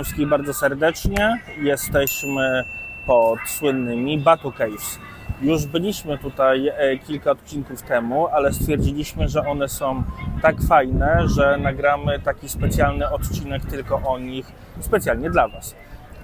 Wszystkich bardzo serdecznie. Jesteśmy pod słynnymi Batu Caves. Już byliśmy tutaj e, kilka odcinków temu, ale stwierdziliśmy, że one są tak fajne, że nagramy taki specjalny odcinek tylko o nich specjalnie dla Was.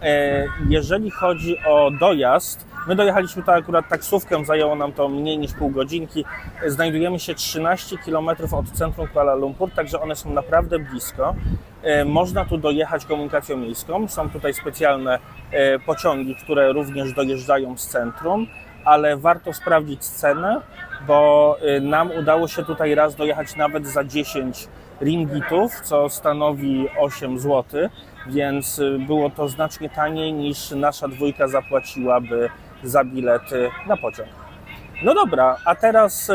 E, Jeżeli chodzi o dojazd, my dojechaliśmy tutaj akurat taksówkę, zajęło nam to mniej niż pół godzinki. Znajdujemy się 13 km od centrum Kuala Lumpur, także one są naprawdę blisko. E, Można tu dojechać komunikacją miejską. Są tutaj specjalne e, pociągi, które również dojeżdżają z centrum, ale warto sprawdzić cenę, bo e, nam udało się tutaj raz dojechać nawet za 10 ringgitów, co stanowi 8 zł, więc było to znacznie taniej niż nasza dwójka zapłaciłaby za bilety na pociąg. No dobra, a teraz e,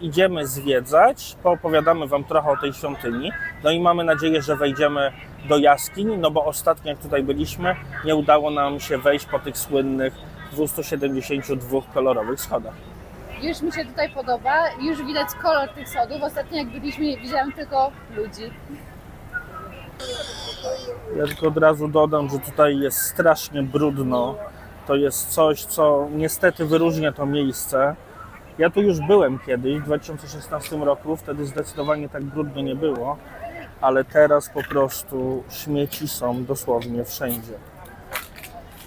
idziemy zwiedzać, poopowiadamy Wam trochę o tej świątyni, no i mamy nadzieję, że wejdziemy do jaskiń, no bo ostatnio jak tutaj byliśmy, nie udało nam się wejść po tych słynnych 272 kolorowych schodach. Już mi się tutaj podoba, już widać kolor tych sodów. Ostatnio jak byliśmy, widziałam tylko ludzi. Ja tylko od razu dodam, że tutaj jest strasznie brudno. To jest coś, co niestety wyróżnia to miejsce. Ja tu już byłem kiedyś, w 2016 roku, wtedy zdecydowanie tak brudno nie było, ale teraz po prostu śmieci są dosłownie wszędzie.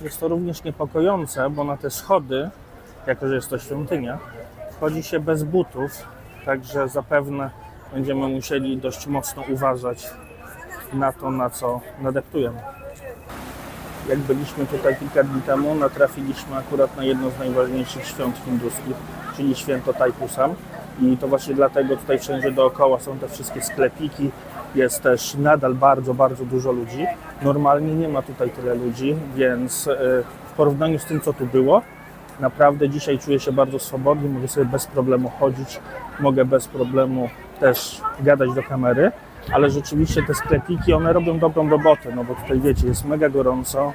Jest to również niepokojące, bo na te schody, jako że jest to świątynia, wchodzi się bez butów, także zapewne będziemy musieli dość mocno uważać na to, na co nadeptujemy. Jak byliśmy tutaj kilka dni temu, natrafiliśmy akurat na jedno z najważniejszych świąt hinduskich, czyli święto Taipusam. I to właśnie dlatego tutaj wszędzie dookoła są te wszystkie sklepiki. Jest też nadal bardzo, bardzo dużo ludzi. Normalnie nie ma tutaj tyle ludzi, więc e, w porównaniu z tym, co tu było, naprawdę dzisiaj czuję się bardzo swobodnie. Mogę sobie bez problemu chodzić, mogę bez problemu też gadać do kamery ale rzeczywiście te sklepiki, one robią dobrą robotę, no bo tutaj wiecie, jest mega gorąco,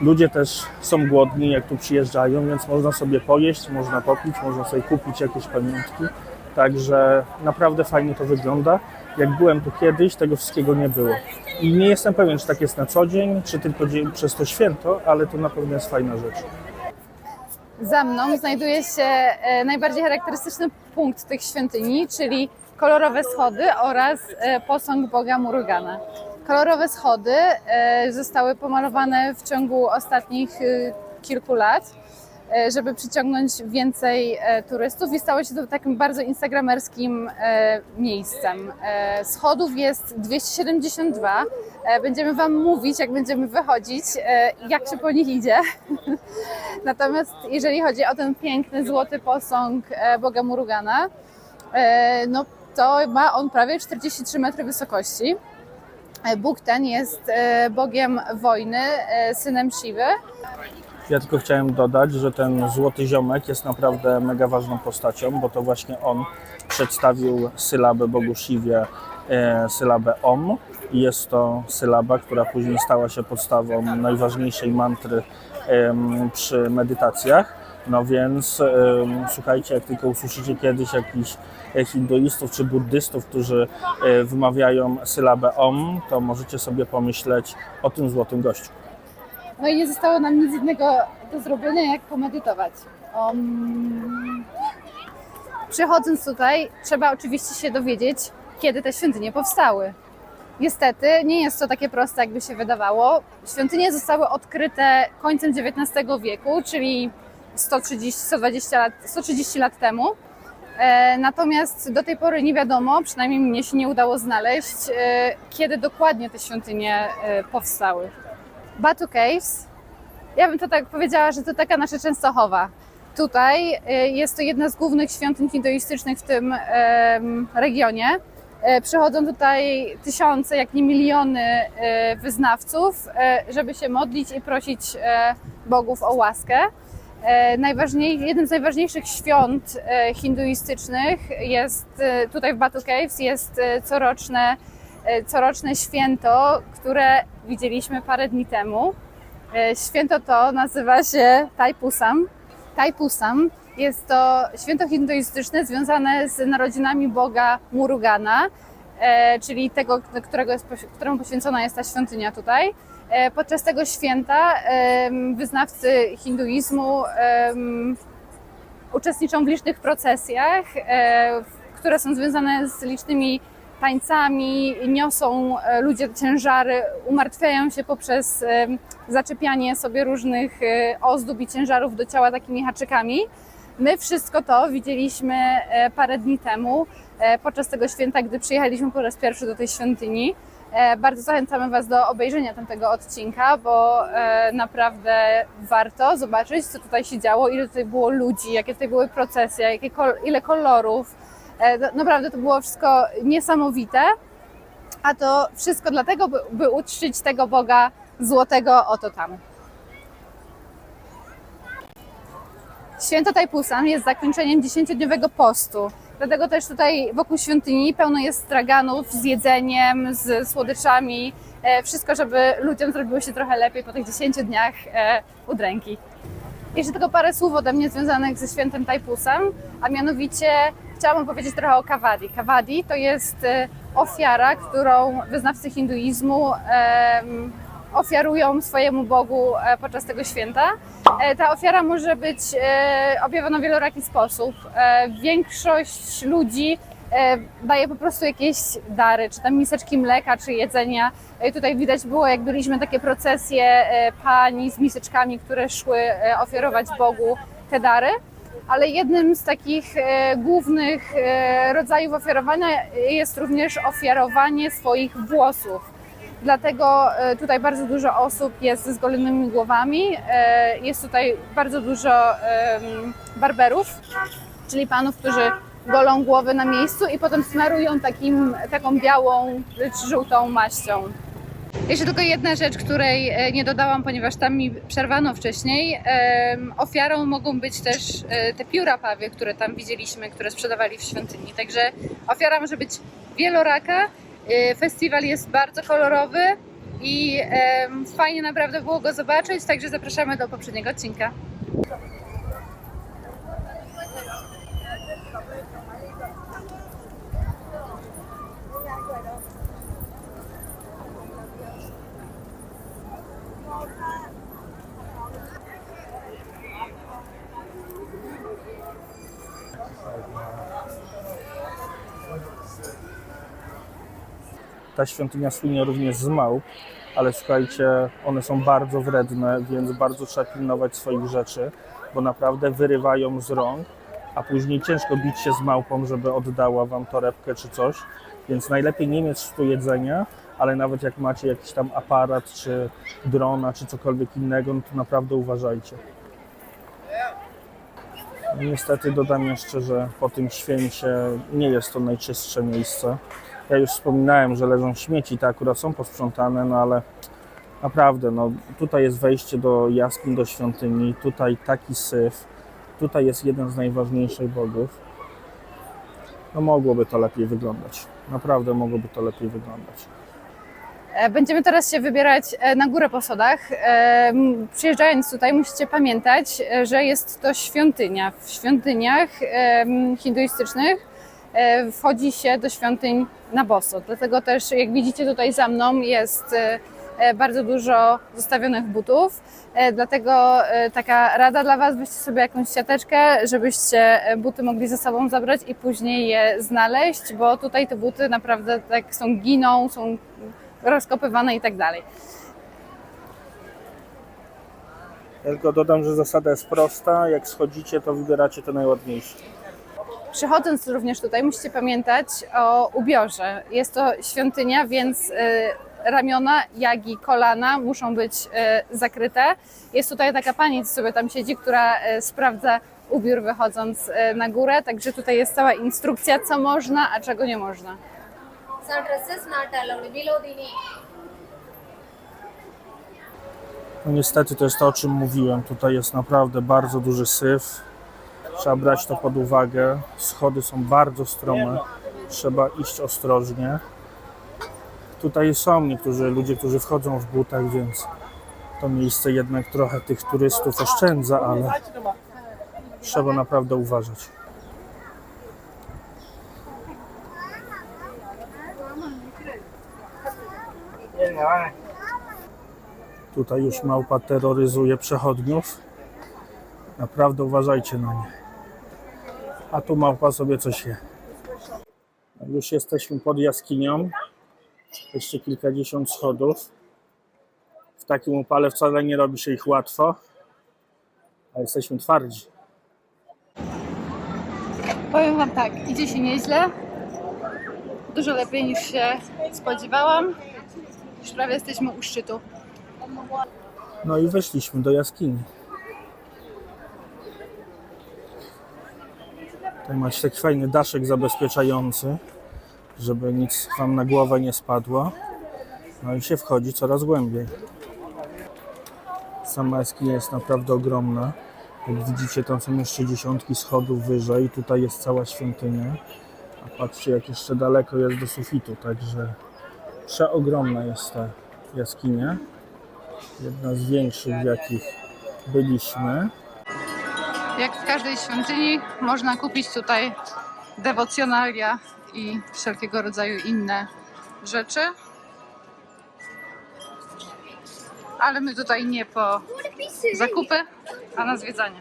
ludzie też są głodni, jak tu przyjeżdżają, więc można sobie pojeść, można popić, można sobie kupić jakieś pamiątki, także naprawdę fajnie to wygląda. Jak byłem tu kiedyś, tego wszystkiego nie było. I nie jestem pewien, czy tak jest na co dzień, czy tylko przez to święto, ale to na pewno jest fajna rzecz. Za mną znajduje się e, najbardziej charakterystyczny punkt tych świątyni, czyli kolorowe schody oraz e, posąg Boga Murugana. Kolorowe schody e, zostały pomalowane w ciągu ostatnich e, kilku lat, żeby przyciągnąć więcej turystów i stało się to takim bardzo instagramerskim miejscem. Schodów jest 272. E, Będziemy Wam mówić, jak będziemy wychodzić, jak się po nich idzie. Natomiast jeżeli chodzi o ten piękny złoty posąg Boga Murugana, no to ma on prawie 43 metry wysokości. E, Bóg ten jest e, Bogiem wojny, e, synem Siwy. Ja tylko chciałem dodać, że ten złoty ziomek jest naprawdę mega ważną postacią, bo to właśnie on przedstawił sylabę Bogu Siwie, sylabę Om. I jest to sylaba, która później stała się podstawą najważniejszej mantry przy medytacjach. No więc słuchajcie, jak tylko usłyszycie kiedyś jakichś e, hinduistów czy buddystów, którzy e, wymawiają sylabę Om, to możecie sobie pomyśleć o tym złotym gościu. No i nie zostało nam nic innego do zrobienia, jak pomedytować. Um, przychodząc tutaj, trzeba oczywiście się dowiedzieć, kiedy te świątynie powstały. Niestety nie jest to takie proste, jakby się wydawało. Świątynie zostały odkryte końcem XIX wieku, czyli 130, 120 lat, 130 lat temu. E, Natomiast do tej pory nie wiadomo, przynajmniej mnie się nie udało znaleźć, e, kiedy dokładnie te świątynie e, powstały. Batu Caves. Ja bym to tak powiedziała, że to taka nasza Częstochowa. Tutaj jest to jedna z głównych świątyń hinduistycznych w tym regionie. Przychodzą tutaj tysiące, jak nie miliony wyznawców, żeby się modlić i prosić bogów o łaskę. E, Najważniej, jednym z najważniejszych świąt e, hinduistycznych jest e, tutaj w Batu Caves jest coroczne, coroczne święto, które widzieliśmy parę dni temu. Święto to nazywa się Taipusam. Taipusam jest to święto hinduistyczne związane z narodzinami boga Murugana. czyli tego, którego jest, któremu poświęcona jest ta świątynia tutaj. E, Podczas tego święta wyznawcy hinduizmu uczestniczą w licznych procesjach, e, które są związane z licznymi tańcami, niosą e, ludzie ciężary, umartwiają się poprzez zaczepianie sobie różnych ozdób i ciężarów do ciała takimi haczykami. My wszystko to widzieliśmy parę dni temu podczas tego święta, gdy przyjechaliśmy po raz pierwszy do tej świątyni. E, Bardzo zachęcamy Was do obejrzenia tamtego odcinka, bo e, naprawdę warto zobaczyć, co tutaj się działo, ile tutaj było ludzi, jakie tutaj były procesje, jakie kol- ile kolorów. E, no- Naprawdę to było wszystko niesamowite. A to wszystko dlatego, by, by uczcić tego Boga złotego oto tam. Święto Tajpusan jest zakończeniem dziesięciodniowego postu. Dlatego też tutaj wokół świątyni pełno jest straganów z jedzeniem, z słodyczami. E, wszystko, żeby ludziom zrobiło się trochę lepiej po tych 10 dniach e, udręki. Jeszcze tylko parę słów ode mnie związanych ze świętem Tajpusem, a mianowicie chciałam powiedzieć trochę o Kawadi. Kawadi to jest e, ofiara, którą wyznawcy hinduizmu ofiarują swojemu Bogu e, podczas tego święta. E, Ta ofiara może być e, objawiona w wieloraki sposób. Większość ludzi daje po prostu jakieś dary, czy tam miseczki mleka, czy jedzenia. Tutaj widać było, jak byliśmy takie procesje pani z miseczkami, które szły ofiarować Bogu te dary. Ale jednym z takich głównych rodzajów ofiarowania jest również ofiarowanie swoich włosów. Dlatego e, tutaj bardzo dużo osób jest ze zgolonymi głowami. E, Jest tutaj bardzo dużo barberów, czyli panów, którzy golą głowy na miejscu i potem smarują takim, taką białą czy żółtą maścią. Jeszcze tylko jedna rzecz, której e, nie dodałam, ponieważ tam mi przerwano wcześniej. Ofiarą mogą być też te pióra pawie, które tam widzieliśmy, które sprzedawali w świątyni. Także ofiara może być wieloraka. E, Festiwal jest bardzo kolorowy i fajnie naprawdę było go zobaczyć, także zapraszamy do poprzedniego odcinka. Ta świątynia słynie również z małp, ale słuchajcie, one są bardzo wredne, więc bardzo trzeba pilnować swoich rzeczy, bo naprawdę wyrywają z rąk, a później ciężko bić się z małpą, żeby oddała wam torebkę czy coś. Więc najlepiej nie mieć tu jedzenia, ale nawet jak macie jakiś tam aparat, czy drona, czy cokolwiek innego, no to naprawdę uważajcie. Niestety dodam jeszcze, że po tym święcie nie jest to najczystsze miejsce. Ja już wspominałem, że leżą śmieci, te akurat są posprzątane, no ale naprawdę, no tutaj jest wejście do jaskiń, do świątyni, tutaj taki syf, tutaj jest jeden z najważniejszych bogów. No mogłoby to lepiej wyglądać. Naprawdę mogłoby to lepiej wyglądać. E, Będziemy teraz się wybierać e, na górę po schodach. E, Przyjeżdżając tutaj musicie pamiętać, że jest to świątynia. W świątyniach hinduistycznych wchodzi się do świątyń na boso. Dlatego też, jak widzicie tutaj za mną, jest e, e, bardzo dużo zostawionych butów. E, Dlatego e, taka rada dla Was, weźcie sobie jakąś siateczkę, żebyście e, buty mogli ze sobą zabrać i później je znaleźć, bo tutaj te buty naprawdę tak są giną, są rozkopywane i tak dalej. Tylko dodam, że zasada jest prosta. Jak schodzicie, to wybieracie te najładniejsze. Przychodząc również tutaj, musicie pamiętać o ubiorze. Jest to świątynia, więc y, ramiona, jak i kolana muszą być y, zakryte. Jest tutaj taka pani, co sobie tam siedzi, która y, sprawdza ubiór wychodząc na górę, także tutaj jest cała instrukcja, co można, a czego nie można. No niestety to jest to, o czym mówiłem. Tutaj jest naprawdę bardzo duży syf. Trzeba brać to pod uwagę. Schody są bardzo strome. Trzeba iść ostrożnie. Tutaj są niektórzy ludzie, którzy wchodzą w butach, więc to miejsce jednak trochę tych turystów oszczędza, ale trzeba naprawdę uważać. Tutaj już małpa terroryzuje przechodniów. Naprawdę uważajcie na nie. A tu małpa sobie coś je. Już jesteśmy pod jaskinią. Jeszcze kilkadziesiąt schodów. W takim upale wcale nie robi się ich łatwo. A jesteśmy twardzi. Powiem Wam tak, idzie się nieźle. Dużo lepiej niż się spodziewałam. Już prawie jesteśmy u szczytu. No i weszliśmy do jaskini. Tutaj macie taki fajny daszek zabezpieczający, żeby nic wam na głowę nie spadło. No i się wchodzi coraz głębiej. Sama jaskinia jest naprawdę ogromna. Jak widzicie, tam są jeszcze dziesiątki schodów wyżej. Tutaj jest cała świątynia. A patrzcie, jak jeszcze daleko jest do sufitu, także przeogromna jest ta jaskinia jedna z większych, w jakich byliśmy. Jak w każdej świątyni można kupić tutaj dewocjonalia i wszelkiego rodzaju inne rzeczy. Ale my tutaj nie po zakupy, a na zwiedzanie.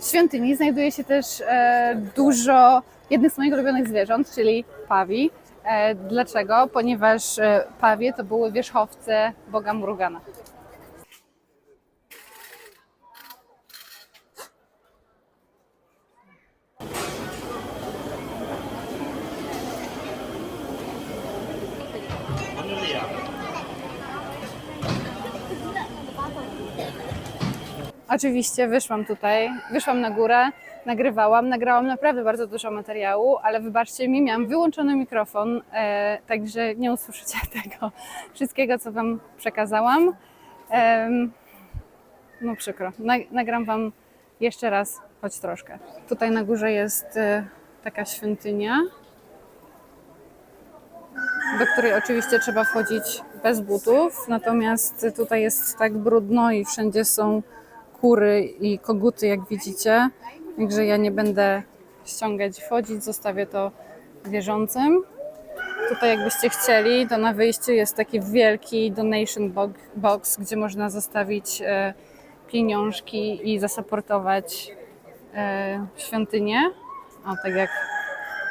W świątyni znajduje się też e, dużo jednych z moich ulubionych zwierząt, czyli pawi. E, dlaczego? Ponieważ e, pawie to były wierzchowce boga Murugana. Oczywiście wyszłam tutaj, wyszłam na górę, nagrywałam, nagrałam naprawdę bardzo dużo materiału, ale wybaczcie mi, miałam wyłączony mikrofon, e, także nie usłyszycie tego wszystkiego, co Wam przekazałam. Em, no przykro, Na, nagram Wam jeszcze raz, choć troszkę. Tutaj na górze jest e, taka świątynia, do której oczywiście trzeba wchodzić bez butów, natomiast tutaj jest tak brudno i wszędzie są kury i koguty, jak widzicie. Także ja nie będę ściągać i wchodzić, zostawię to wierzącym. Tutaj jakbyście chcieli, to na wyjściu jest taki wielki donation bo- box, gdzie można zostawić e, pieniążki i zasaportować e, świątynię. O, tak jak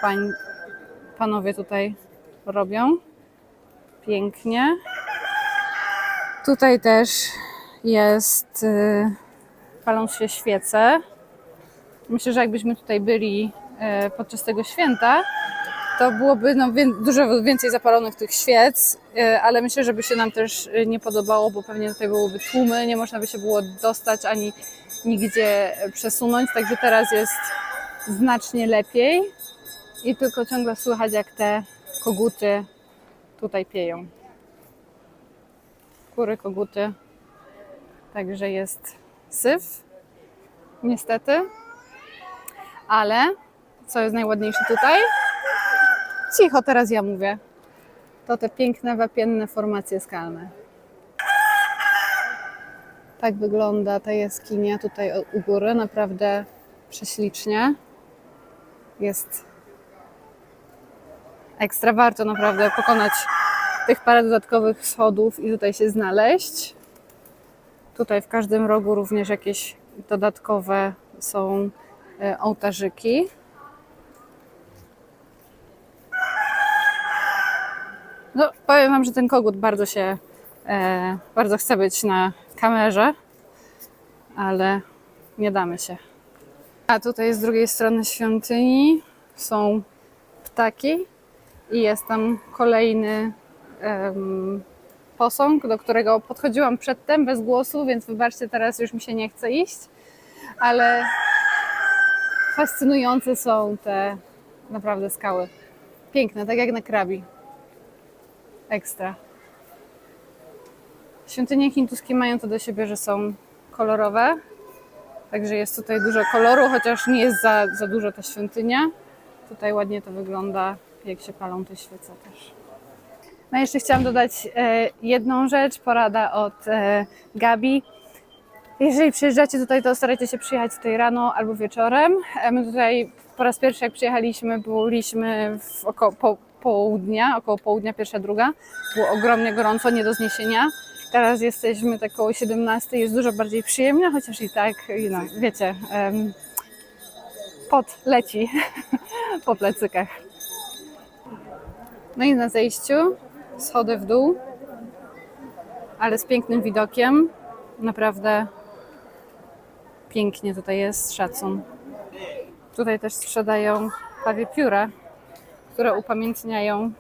pań, panowie tutaj robią. Pięknie. Tutaj też jest, y, palą się świece. Myślę, że jakbyśmy tutaj byli y, podczas tego święta, to byłoby no, wię- dużo więcej zapalonych tych świec, y, ale myślę, że by się nam też y, nie podobało, bo pewnie tutaj byłoby tłumy, nie można by się było dostać ani nigdzie przesunąć, także teraz jest znacznie lepiej i tylko ciągle słychać, jak te koguty tutaj pieją. Kury, koguty. Także jest syf, niestety. Ale co jest najładniejsze tutaj? Cicho, teraz ja mówię. To te piękne, wapienne formacje skalne. Tak wygląda ta jaskinia tutaj u góry. Naprawdę prześlicznie. Jest ekstra. Warto naprawdę pokonać tych parę dodatkowych schodów i tutaj się znaleźć. Tutaj w każdym rogu również jakieś dodatkowe są e, ołtarzyki. No, powiem Wam, że ten kogut bardzo się, e, bardzo chce być na kamerze, ale nie damy się. A tutaj z drugiej strony świątyni są ptaki i jest tam kolejny em, posąg, do którego podchodziłam przedtem bez głosu, więc wybaczcie, teraz już mi się nie chce iść, ale fascynujące są te naprawdę skały. Piękne, tak jak na krabi. Ekstra. Świątynie hinduskie mają to do siebie, że są kolorowe, także jest tutaj dużo koloru, chociaż nie jest za, za dużo ta świątynia. Tutaj ładnie to wygląda, jak się palą te świece też. No jeszcze chciałam dodać e, jedną rzecz, porada od e, Gabi. Jeżeli przyjeżdżacie tutaj, to starajcie się przyjechać tutaj rano albo wieczorem. E, My tutaj po raz pierwszy jak przyjechaliśmy, byliśmy w oko- po, południa, około południa, pierwsza, druga. Było ogromnie gorąco, nie do zniesienia. Teraz jesteśmy tak około 17, jest dużo bardziej przyjemnie, chociaż i tak, no, wiecie, em, pot leci po plecykach. No i na zejściu schody w dół, ale z pięknym widokiem. Naprawdę pięknie tutaj jest, szacun. Tutaj też sprzedają pawie pióra, które upamiętniają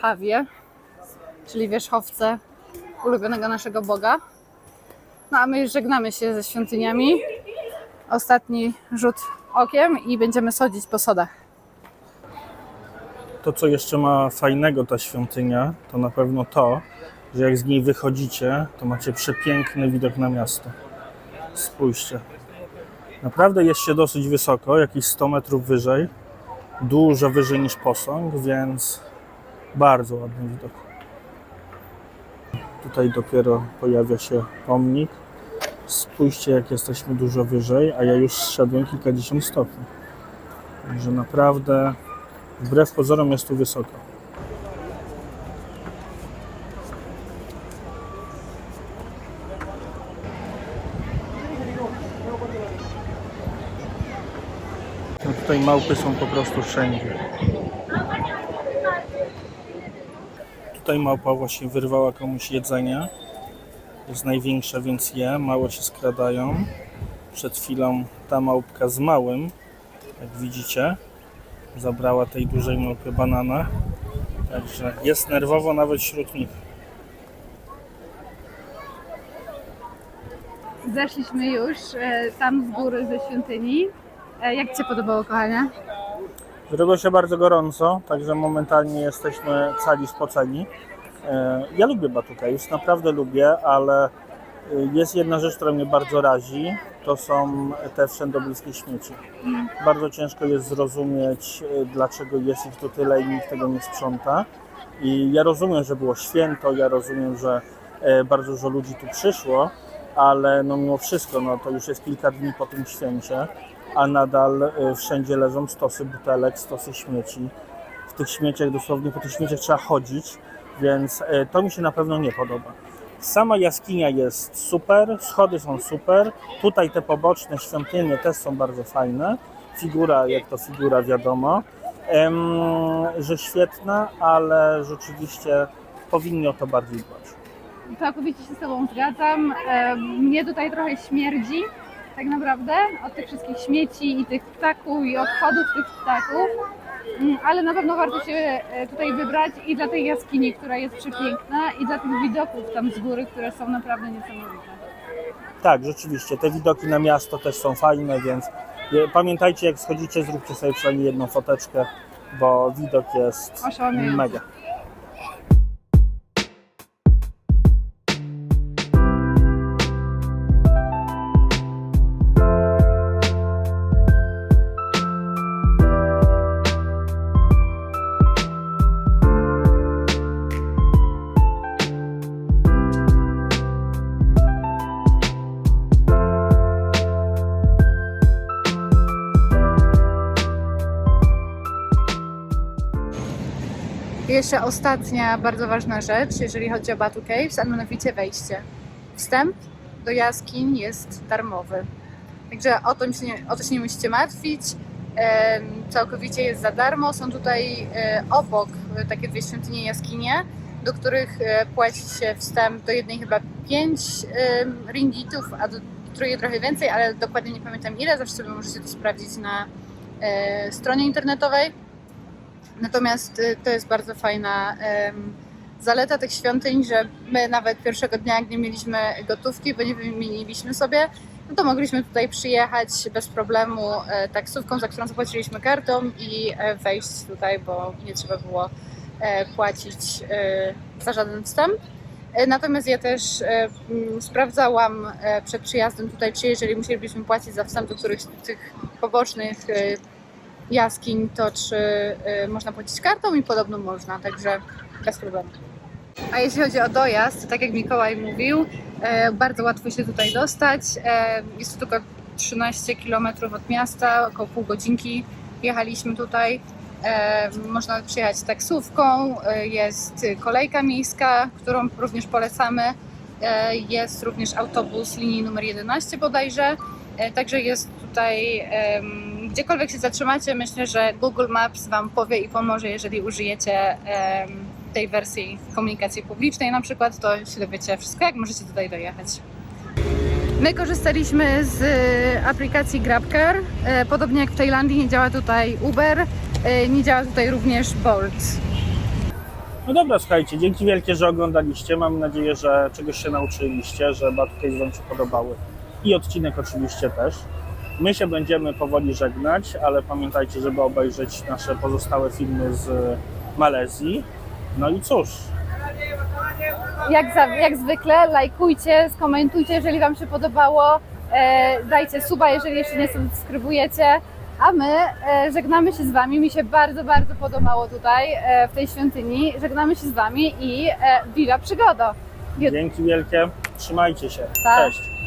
pawie, czyli wierzchowce ulubionego naszego Boga. No a my już żegnamy się ze świątyniami. Ostatni rzut okiem i będziemy sodzić po sodach. To, co jeszcze ma fajnego ta świątynia, to na pewno to, że jak z niej wychodzicie, to macie przepiękny widok na miasto. Spójrzcie. Naprawdę jest się dosyć wysoko, jakieś 100 metrów wyżej. Dużo wyżej niż posąg, więc bardzo ładny widok. Tutaj dopiero pojawia się pomnik. Spójrzcie, jak jesteśmy dużo wyżej, a ja już zszedłem kilkadziesiąt stopni. Także naprawdę Wbrew pozorom jest tu wysoko. No tutaj małpy są po prostu wszędzie. Tutaj małpa właśnie wyrwała komuś jedzenie. Jest największa, więc je. Małe się skradają. Przed chwilą ta małpka z małym, jak widzicie, zabrała tej dużej małpy banana. Także jest nerwowo nawet wśród nich. Zeszliśmy już e, tam z góry ze świątyni. E, jak Ci się podobało, kochanie? Zrobiło się bardzo gorąco, także momentalnie jesteśmy cali spoceni. E, Ja lubię Batukejs, naprawdę lubię, ale jest jedna rzecz, która mnie bardzo razi, to są te wszędobylskie śmieci. Bardzo ciężko jest zrozumieć, e, dlaczego jest ich tu tyle i nikt tego nie sprząta. I ja rozumiem, że było święto, ja rozumiem, że e, bardzo dużo ludzi tu przyszło, ale no mimo wszystko, no to już jest kilka dni po tym święcie, a nadal e, wszędzie leżą stosy butelek, stosy śmieci. W tych śmieciach, dosłownie po tych śmieciach trzeba chodzić, więc e, to mi się na pewno nie podoba. Sama jaskinia jest super, schody są super. Tutaj te poboczne świątynie też są bardzo fajne. Figura, jak to figura, wiadomo, że świetna, ale rzeczywiście powinni o to bardziej dbać. Całkowicie się z Tobą zgadzam. Mnie tutaj trochę śmierdzi, tak naprawdę, od tych wszystkich śmieci i tych ptaków i odchodów tych ptaków. Mm, Ale na pewno warto się e, tutaj wybrać i dla tej jaskini, która jest przepiękna, i dla tych widoków tam z góry, które są naprawdę niesamowite. Tak, rzeczywiście, te widoki na miasto też są fajne, więc je- pamiętajcie, jak schodzicie, zróbcie sobie przynajmniej jedną foteczkę, bo widok jest mega. Jeszcze ostatnia bardzo ważna rzecz, jeżeli chodzi o Batu Caves, a mianowicie wejście. Wstęp do jaskiń jest darmowy. Także o to się nie, o to się nie musicie martwić. Całkowicie jest za darmo. Są tutaj e, obok e, takie dwie świątynie jaskinie, do których e, płaci się wstęp do jednej chyba 5 ringitów, a do drugiej trochę więcej, ale dokładnie nie pamiętam ile. Zawsze sobie możecie to sprawdzić na e, stronie internetowej. Natomiast y, to jest bardzo fajna zaleta tych świątyń, że my nawet pierwszego dnia, jak nie mieliśmy gotówki, bo nie wymieniliśmy sobie, no to mogliśmy tutaj przyjechać bez problemu e, taksówką, za którą zapłaciliśmy kartą i e, wejść tutaj, bo nie trzeba było e, płacić za żaden wstęp. Natomiast ja też sprawdzałam przed przyjazdem tutaj, czy jeżeli musielibyśmy płacić za wstęp do którychś z tych pobocznych jaskiń, to czy y, można płacić kartą i podobno można, także bez problemu. A jeśli chodzi o dojazd, to tak jak Mikołaj mówił, e, bardzo łatwo się tutaj dostać. E, jest to tylko 13 km od miasta, około pół godzinki jechaliśmy tutaj. E, Można przyjechać taksówką, jest kolejka miejska, którą również polecamy. Jest również autobus linii numer 11 bodajże. Także jest tutaj, gdziekolwiek się zatrzymacie, myślę, że Google Maps Wam powie i pomoże, jeżeli użyjecie tej wersji komunikacji publicznej na przykład, to się dowiecie wszystko, jak możecie tutaj dojechać. My korzystaliśmy z e, aplikacji GrabCar. E, Podobnie jak w Tajlandii nie działa tutaj Uber, e, nie działa tutaj również Bolt. No dobra, słuchajcie, dzięki wielkie, że oglądaliście. Mam nadzieję, że czegoś się nauczyliście, że Battle Wam się podobały. I odcinek oczywiście też. My się będziemy powoli żegnać, ale pamiętajcie, żeby obejrzeć nasze pozostałe filmy z Malezji. No i cóż, Jak, za, jak zwykle, lajkujcie, skomentujcie, jeżeli Wam się podobało. E, dajcie suba, jeżeli jeszcze nie subskrybujecie. A my e, żegnamy się z Wami. Mi się bardzo, bardzo podobało tutaj e, w tej świątyni. Żegnamy się z Wami i e, przygoda! dzięki wielkie, trzymajcie się. Tak. Cześć.